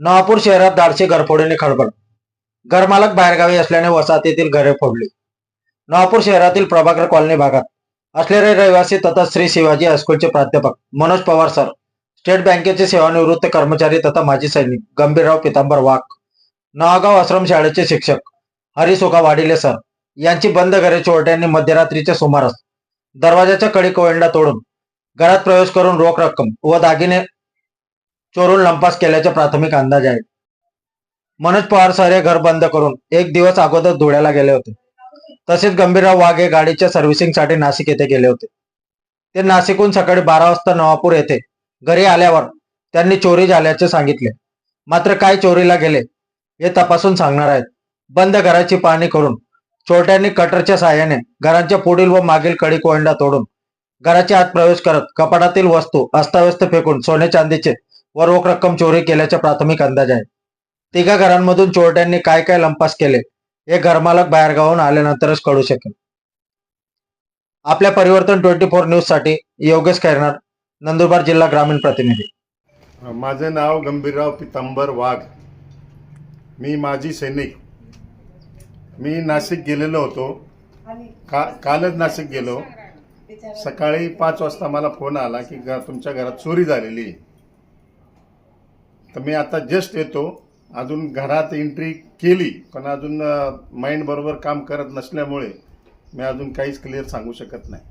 नवापूर शहरात धाडसी घरफोडीने खळबळ घरमालक बाहेरगावी असल्याने वसाहतीतील घरे फोडली. नवापूर शहरातील प्रभाकर कॉलनी भागात असलेले रहिवासी तथा श्री शिवाजी हायस्कूलचे प्राध्यापक मनोज पवार सर स्टेट बँकेचे सेवानिवृत्त कर्मचारी तथा माजी सैनिक गंभीरराव पितांबर वाघ नवागाव आश्रम शाळेचे शिक्षक हरिसोका वाडिले सर यांची बंद घरे चोरट्यांनी मध्यरात्रीच्या सुमारास दरवाजाच्या कडी कोयंडा तोडून घरात प्रवेश करून रोख रक्कम व दागिने चोरून लंपास केल्याचे प्राथमिक अंदाज आहे मनोज पवार सर हे घर बंद करून एक दिवस अगोदर धुळ्याला गेले होते. तसेच गंभीरराव वाघ हे गाडीच्या सर्व्हिसिंगसाठी नाशिक येथे गेले होते. ते नाशिकहून सकाळी बारा वाजता नवापूर येथे घरी आल्यावर त्यांनी चोरी झाल्याचे सांगितले. मात्र काय चोरीला गेले हे तपासून सांगणार आहेत. बंद घराची पाहणी करून चोरट्यांनी कटरच्या साह्याने घरांच्या पुढील व मागील कडी कोयंडा तोडून घराच्या आत प्रवेश करत कपाटातील वस्तू अस्ताव्यस्त फेकून सोने चांदीचे व रोख रक्कम चोरी केल्याचा प्राथमिक अंदाज आहे तिघा घरांमधून चोरट्यांनी काय काय लंपास केले हे घरमालक बाहेरगावून आल्यानंतरच कळू शकेल. आपल्या परिवर्तन ट्वेंटी फोर न्यूजसाठी योगेश खैरनार नंदुरबार जिल्हा ग्रामीण प्रतिनिधी. माझं नाव गंभीरराव पितांबर वाघ. मी माजी सैनिक. मी नाशिक गेलेलो होतो. का कालच नाशिक गेलो. सकाळी पाच वाजता मला फोन आला की तुमच्या घरात चोरी झालेली आहे. तर मी आता जस्ट येतो. अजून घरात एंट्री केली पण अजून माइंड बरोबर काम करत नसल्यामुळे मी अजून काहीच क्लिअर सांगू शकत नाही.